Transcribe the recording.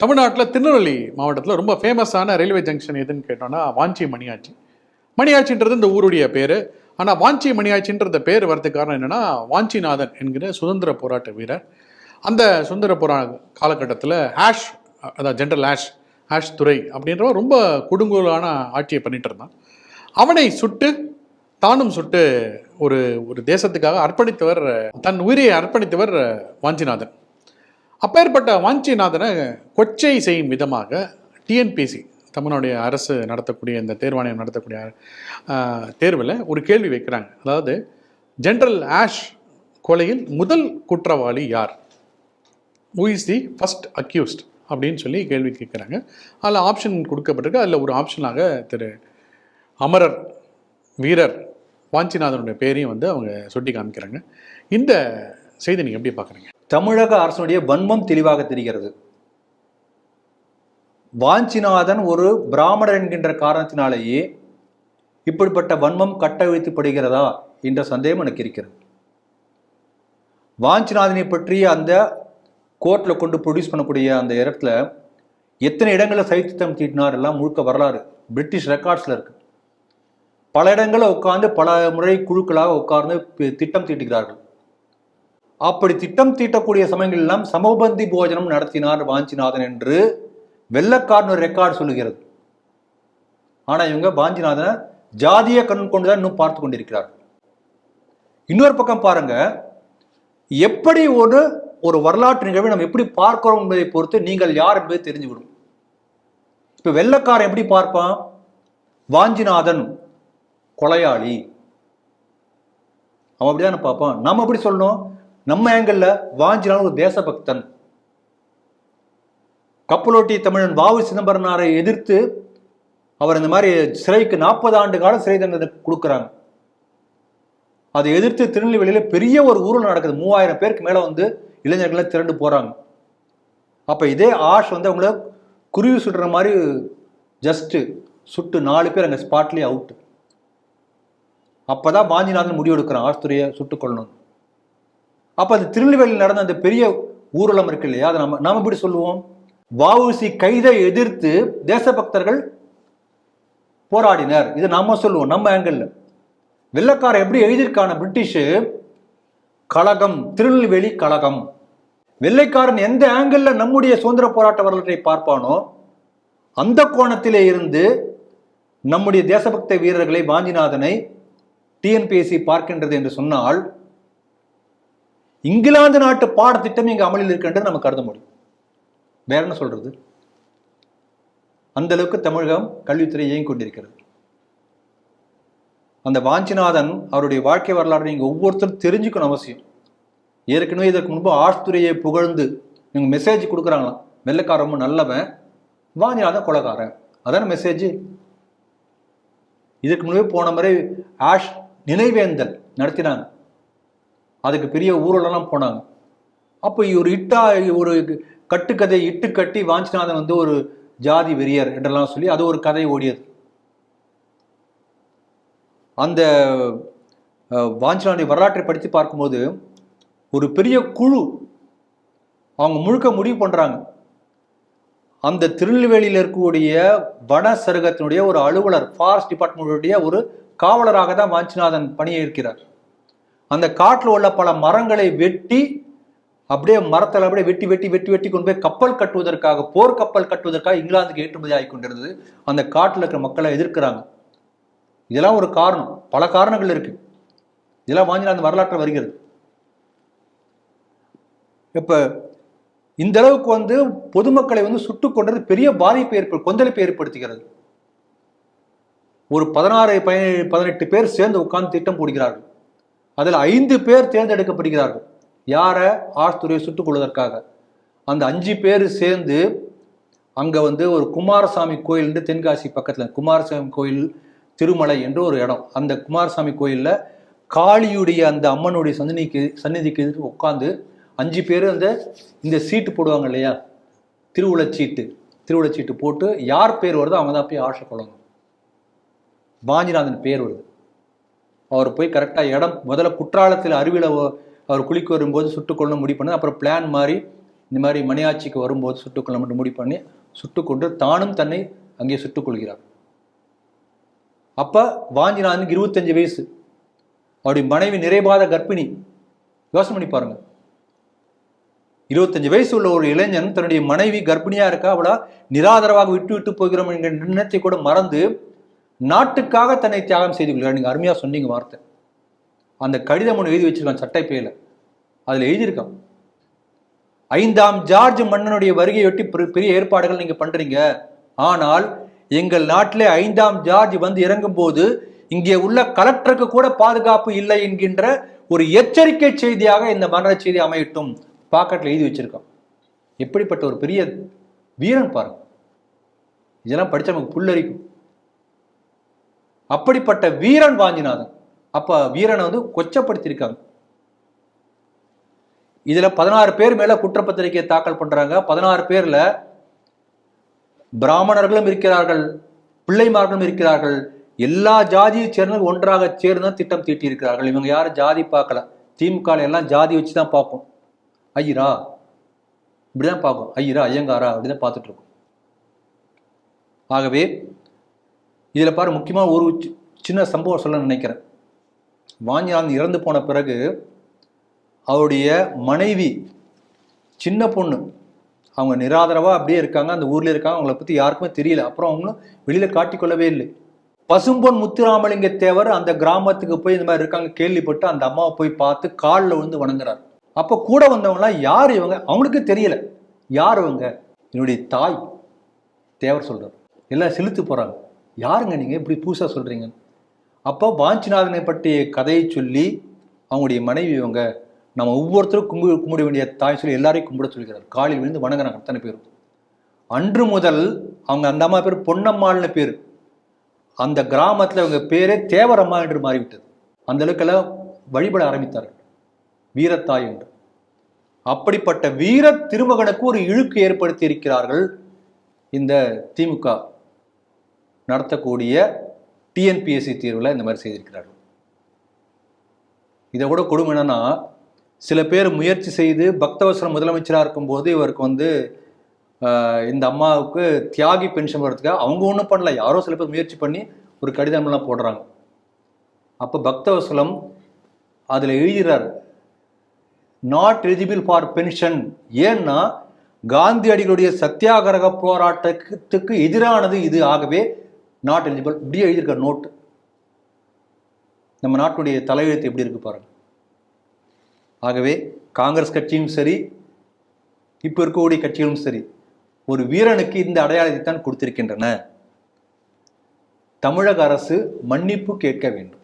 தமிழ்நாட்டில் திருநெல்வேலி மாவட்டத்தில் ரொம்ப ஃபேமஸான ரயில்வே ஜங்ஷன் எதுன்னு கேட்டோம்னா வாஞ்சி மணியாச்சி. மணியாச்சின்றது இந்த ஊருடைய பேர். ஆனால் வாஞ்சி மணியாச்சின்றத பேர் வரதுக்கு காரணம் என்னென்னா வாஞ்சிநாதன் என்கிற சுதந்திர போராட்ட வீரர். அந்த சுதந்திர போரா காலகட்டத்தில் ஆஷ் அதாவது ஜென்ரல் ஆஷ் ஹேஷ் துறை அப்படின்றவன் ரொம்ப கொடுங்கோலான ஆட்சியை பண்ணிட்டு இருந்தான். அவனை சுட்டு தானும் சுட்டு ஒரு ஒரு தேசத்துக்காக அர்ப்பணித்தவர் தன் உயிரை அர்ப்பணித்தவர் வாஞ்சிநாதன். அப்பேற்பட்ட வாஞ்சிநாதனை கொச்சை செய்யும் விதமாக டிஎன்பிசி தமிழனுடைய அரசு நடத்தக்கூடிய இந்த தேர்வாணையம் நடத்தக்கூடிய தேர்வில் ஒரு கேள்வி வைக்கிறாங்க. அதாவது ஜென்ரல் ஆஷ் கொலையில் முதல் குற்றவாளி யார்? Who is the first accused அப்படின்னு சொல்லி கேள்வி கேட்குறாங்க. அதில் ஆப்ஷன் கொடுக்கப்பட்டிருக்கு. அதில் ஒரு ஆப்ஷனாக திரு அமரர் வீரர் வாஞ்சிநாதனுடைய பேரையும் வந்து அவங்க சுட்டி காமிக்கிறாங்க இந்த செய்தி நீங்கள் எப்படி பார்க்குறீங்க தமிழக அரசனுடைய வன்மம் தெளிவாக தெரிகிறது. வாஞ்சிநாதன் ஒரு பிராமணர் என்கின்ற காரணத்தினாலேயே இப்படிப்பட்ட வன்மம் கட்டவிழ்த்துப்படுகிறதா என்ற சந்தேகம் எனக்கு இருக்கிறது. வாஞ்சிநாதனை பற்றி அந்த கோர்ட்டில் கொண்டு ப்ரொடியூஸ் பண்ணக்கூடிய அந்த இடத்துல எத்தனை இடங்களில் சைத்திட்டம் தீட்டினார் எல்லாம் முழுக்க வரலாறு பிரிட்டிஷ் ரெக்கார்ட்ஸில் இருக்கு. பல இடங்களில் உட்கார்ந்து பல முறை குழுக்களாக உட்கார்ந்து திட்டம் தீட்டுகிறார்கள். அப்படி திட்டம் தீட்டக்கூடிய சமயங்கள் எல்லாம் சமபந்தி போஜனம் நடத்தினார் வாஞ்சிநாதன் என்று வெள்ளக்காரன் ஒரு ரெக்கார்டு சொல்லுகிறது. ஆனால் இவங்க வாஞ்சிநாதனை ஜாதிய கண் கொண்டுதான் இன்னும் பார்த்து கொண்டிருக்கிறார் இன்னொரு பக்கம் பாருங்க எப்படி ஒரு ஒரு வரலாற்று நிகழ்வை நம்ம எப்படி பார்க்கிறோம் என்பதை பொறுத்து நீங்கள் யார் என்பதை தெரிஞ்சுவிடும். இப்போ வெள்ளக்காரன் எப்படி பார்ப்பான்? வாஞ்சிநாதன் கொலையாளி. அவன் அப்படிதான் பார்ப்பான். நம்ம எப்படி சொல்லணும்? நம்ம ஏங்கல்ல வாஞ்சினாலும் ஒரு தேசபக்தன். கப்பலோட்டி தமிழன் வாவு சிதம்பரனாரை எதிர்த்து அவர் இந்த மாதிரி சிறைக்கு நாற்பது ஆண்டு காலம் சிறை தண்டனை கொடுக்குறாங்க. அதை எதிர்த்து திருநெல்வேலியில பெரிய ஒரு ஊரில் நடக்குது. மூவாயிரம் பேருக்கு மேலே வந்து இளைஞர்கள் திரண்டு போகிறாங்க அப்போ இதே ஆஷ் வந்து அவங்கள குருவி சுடுற மாதிரி ஜஸ்ட்டு சுட்டு நாலு பேர் அங்கே ஸ்பாட்லேயே அவுட்டு அவுட் அப்பதான் வாஞ்சிநாதன் முடிவு எடுக்கிறான் ஆஸ்துரையை சுட்டுக் கொள்ளணும் அப்ப அந்த திருநெல்வேலியில் நடந்த அந்த பெரிய ஊர்வலம் இருக்கு இல்லையா? அதை நம்ம நாம எப்படி சொல்லுவோம்? வாவுசி கைதை எதிர்த்து தேசபக்தர்கள் போராடினர். இதை நாம சொல்லுவோம். நம்ம ஆங்கிள் வெள்ளக்காரன் எப்படி எழுதியிருக்கான பிரிட்டிஷ்? கழகம் திருநெல்வேலி கழகம். வெள்ளைக்காரன் எந்த ஆங்கிள் நம்முடைய சுதந்திர போராட்ட வரலாற்றை பார்ப்பானோ அந்த கோணத்திலே இருந்து நம்முடைய தேசபக்த வீரர்களை வாஞ்சிநாதனை டிஎன்பிஎஸ்சி பார்க்கின்றது என்று சொன்னால் இங்கிலாந்து நாட்டு பாடத்திட்டம் இங்கே அமலில் இருக்கின்றது நம்ம கருத முடியும். வேற என்ன சொல்றது? அந்த அளவுக்கு தமிழகம் கல்வித்துறை இயங்கிக் கொண்டிருக்கிறது. அந்த வாஞ்சிநாதன் அவருடைய வாழ்க்கை வரலாறு நீங்கள் ஒவ்வொருத்தரும் தெரிஞ்சுக்கணும் அவசியம். ஏற்கனவே இதற்கு முன்பு ஆஷ்துரையை புகழ்ந்து நீங்க மெசேஜ் கொடுக்குறாங்களாம். வெள்ளைக்காரன் ரொம்ப நல்லவன் வாஞ்சிநாதன் கொலகாரன். அதான மெசேஜ் இதுக்கு முன்பே போன முறை ஆஷ் நினைவேந்தல் நடத்தினாங்க. அதுக்கு பெரிய ஊரெல்லாம் போனாங்க. அப்போ ஒரு இட்டா ஒரு கட்டுக்கதை இட்டு கட்டி வாஞ்சிநாதன் வந்து ஒரு ஜாதி வெறியர் என்றெல்லாம் சொல்லி அது ஒரு கதை ஓடியது. அந்த வாஞ்சிநாதனுடைய வரலாற்றை படித்து பார்க்கும்போது ஒரு பெரிய குழு அவங்க முழுக்க முடிவு பண்ணுறாங்க அந்த திருநெல்வேலியில் இருக்கக்கூடிய வன சருகத்தினுடைய ஒரு அலுவலர் ஃபாரஸ்ட் டிபார்ட்மெண்ட்டுடைய ஒரு காவலராக தான் வாஞ்சிநாதன் பணியேற்கிறார். அந்த காட்டில் உள்ள பல மரங்களை வெட்டி அப்படியே மரத்தில் அப்படியே வெட்டி வெட்டி வெட்டி வெட்டி கொண்டு போய் கப்பல் கட்டுவதற்காக போர்க்கப்பல் கட்டுவதற்காக இங்கிலாந்துக்கு ஏற்றுமதி ஆகி கொண்டிருந்தது. அந்த காட்டில் இருக்கிற மக்களை எதிர்க்கிறாங்க. இதெல்லாம் ஒரு காரணம். பல காரணங்கள் இருக்கு. இதெல்லாம் வாஞ்சிநாதன் வரலாற்று வருகிறது. இப்போ இந்த அளவுக்கு வந்து பொதுமக்களை வந்து சுட்டுக் கொண்டது பெரிய பாதிப்பை ஏற்ப கொந்தளிப்பை ஏற்படுத்துகிறது. ஒரு பதினாறு பதினெட்டு பேர் சேர்ந்து உட்கார்ந்து திட்டம் போடுகிறார்கள். அதில் ஐந்து பேர் தேர்ந்தெடுக்கப்படுகிறார்கள். யாரை? ஆஸ்துரையை சுட்டுக் கொள்வதற்காக அந்த அஞ்சு பேர் சேர்ந்து அங்கே வந்து ஒரு குமாரசாமி கோயில் தென்காசி பக்கத்தில் குமாரசாமி கோயில் திருமலை என்று ஒரு இடம். அந்த குமாரசாமி கோயிலில் காளியுடைய அந்த அம்மனுடைய சன்னதிக்கு சந்நிதிக்கு உட்காந்து அஞ்சு பேர் அந்த இந்த சீட்டு போடுவாங்க இல்லையா? திருவுளச்சீட்டு திருவுளச்சீட்டு போட்டு யார் பேர் வருதோ அவங்க தான் போய் ஆசை கொள்ளணும். வாஞ்சிநாதன் பேர் வருது. அவர் போய் கரெக்டாக இடம் முதல்ல குற்றாலத்தில் அருவியில் அவர் குளிக்க வரும்போது சுட்டுக்கொள்ள முடி முடிவு பண்ணது. அப்புறம் பிளான் மாதிரி இந்த மாதிரி மணியாட்சிக்கு வரும்போது சுட்டுக்கொள்ள மட்டும் முடிவு பண்ணி சுட்டுக்கொண்டு தானும் தன்னை அங்கே சுட்டுக்கொள்கிறார். அப்போ வாஞ்சிநாதனுக்கு இருபத்தஞ்சு வயசு. அவருடைய மனைவி நிறைபாத கர்ப்பிணி. யோசனை பண்ணி பாருங்க. இருபத்தஞ்சு வயசு உள்ள ஒரு இளைஞன் தன்னுடைய மனைவி கர்ப்பிணியாக இருக்கா? அவளா நிராதரவாக விட்டு விட்டு போகிறோம் என்கிற எண்ணத்தை கூட மறந்து நாட்டுக்காக தன்னை தியாகம் செய்து கொள்கிறார். நீங்கள் அருமையாக சொன்னீங்க வார்த்தை. அந்த கடிதம் ஒன்று எழுதி வச்சிருக்கான் சட்டைப்பையில் அதில் எழுதியிருக்கான். ஐந்தாம் ஜார்ஜ் மன்னனுடைய வருகையொட்டி பெரிய ஏற்பாடுகள் நீங்கள் பண்ணுறீங்க ஆனால் எங்கள் நாட்டிலே ஐந்தாம் ஜார்ஜ் வந்து இறங்கும் போது இங்கே உள்ள கலெக்டருக்கு கூட பாதுகாப்பு இல்லை என்கின்ற ஒரு எச்சரிக்கை செய்தியாக இந்த மரண செய்தி அமையட்டும். பாக்கெட்டில் எழுதி வச்சிருக்கோம் எப்படிப்பட்ட ஒரு பெரிய வீரன் பாருங்க. இதெல்லாம் படிச்சா நமக்கு புல்லரிக்கும். அப்படிப்பட்ட வீரன் வாஞ்சிநாதன் அப்ப வீரனை வந்து கொச்சப்படுத்தியிருக்காங்க. இதுல பதினாறு பேர் மேல குற்றப்பத்திரிகை தாக்கல் பண்றாங்க. பதினாறு பேர்ல பிராமணர்களும் இருக்கிறார்கள் பிள்ளைமார்களும் இருக்கிறார்கள். எல்லா ஜாதியை சேர்ந்து ஒன்றாக சேர்ந்து தான் திட்டம் தீட்டி இருக்கிறார்கள் இவங்க யாரும் ஜாதி பார்க்கல. திமுக எல்லாம் ஜாதி வச்சு தான் பார்ப்போம் ஐயரா? இப்படிதான் பார்க்கும். ஐயரா? ஐயங்காரா? அப்படிதான் பார்த்துட்டு இருக்கோம். ஆகவே இதில் பாரு முக்கியமாக ஒரு சி- சின்ன சம்பவம் சொல்ல நினைக்கிறேன். வாஞ்சிநாதன் இறந்து போன பிறகு அவருடைய மனைவி சின்ன பொண்ணு அவங்க நிராதரவாக அப்படியே இருக்காங்க. அந்த ஊரில் இருக்காங்க. அவங்கள பற்றி யாருக்குமே தெரியல. அப்புறம் அவங்களும் வெளியில் காட்டிக்கொள்ளவே இல்லை. பசும்பொன் முத்துராமலிங்க தேவர் அந்த கிராமத்துக்கு போய் இந்த மாதிரி இருக்காங்க. கேள்விப்பட்டு அந்த அம்மாவை போய் பார்த்து காலில் விழுந்து வணங்குறார். அப்போ கூட வந்தவங்களாம் யார் இவங்க? அவங்களுக்கு தெரியல. யார் இவங்க? என்னுடைய தாய் தேவர் சொல்கிறார் எல்லாம் செலுத்து போகிறாங்க யாருங்க நீங்கள் இப்படி புதுசாக சொல்கிறீங்க அப்போ வாஞ்சிநாதனை பற்றிய கதையை சொல்லி அவங்களுடைய மனைவி இவங்க நம்ம ஒவ்வொருத்தரும் கும்பி கும்பிட வேண்டிய தாய் சொல்லி எல்லாரையும் கும்பிட சொல்கிறார். காலில் விழுந்து வணங்குறாங்க அத்தனை பேரும். அன்று முதல் அவங்க அந்த அம்மா பேர் பொன்னம்மாள்னு பேர். அந்த கிராமத்தில் இவங்க பேரே தேவரம்மா என்று மாறிவிட்டது. அந்த அளவுக்கெல்லாம் வழிபட ஆரம்பித்தார்கள். வீரத்தாய் என்று. அப்படிப்பட்ட வீர திருமகனுக்கு ஒரு இழுக்கு ஏற்படுத்தி இருக்கிறார்கள் இந்த திமுக. நடத்தக்கூடிய டிஎன்பிஎஸ்சி தேர்வில் இந்த மாதிரி செய்திருக்கிறார்கள். இதை கூட கொடுமை என்னன்னா சில பேர் முயற்சி செய்து பக்தவசரம் முதலமைச்சராக இருக்கும்போது இவருக்கு வந்து இந்த அம்மாவுக்கு தியாகி பென்ஷன் வர்றதுக்காக அவங்க ஒன்றும் பண்ணல. யாரோ சில பேர் முயற்சி பண்ணி ஒரு கடிதம்லாம் போடுறாங்க. அப்போ பக்தவசலம் அதில் எழுதுகிறார் நாட் எலிஜிபிள் ஃபார் பென்ஷன் ஏன்னா காந்தியடிகளுடைய சத்தியாகிரக போராட்டத்துக்கு எதிரானது இது. ஆகவே நாட் எலிஜிபிள் இப்படியே எழுதியிருக்க நோட்டு நம்ம நாட்டுடைய தலையெழுத்து எப்படி இருக்கு பாருங்கள் ஆகவே காங்கிரஸ் கட்சியும் சரி இப்போ இருக்கக்கூடிய கட்சிகளும் சரி ஒரு வீரனுக்கு இந்த அடையாளத்தை தான் கொடுத்திருக்கின்றன. தமிழக அரசு மன்னிப்பு கேட்க வேண்டும்.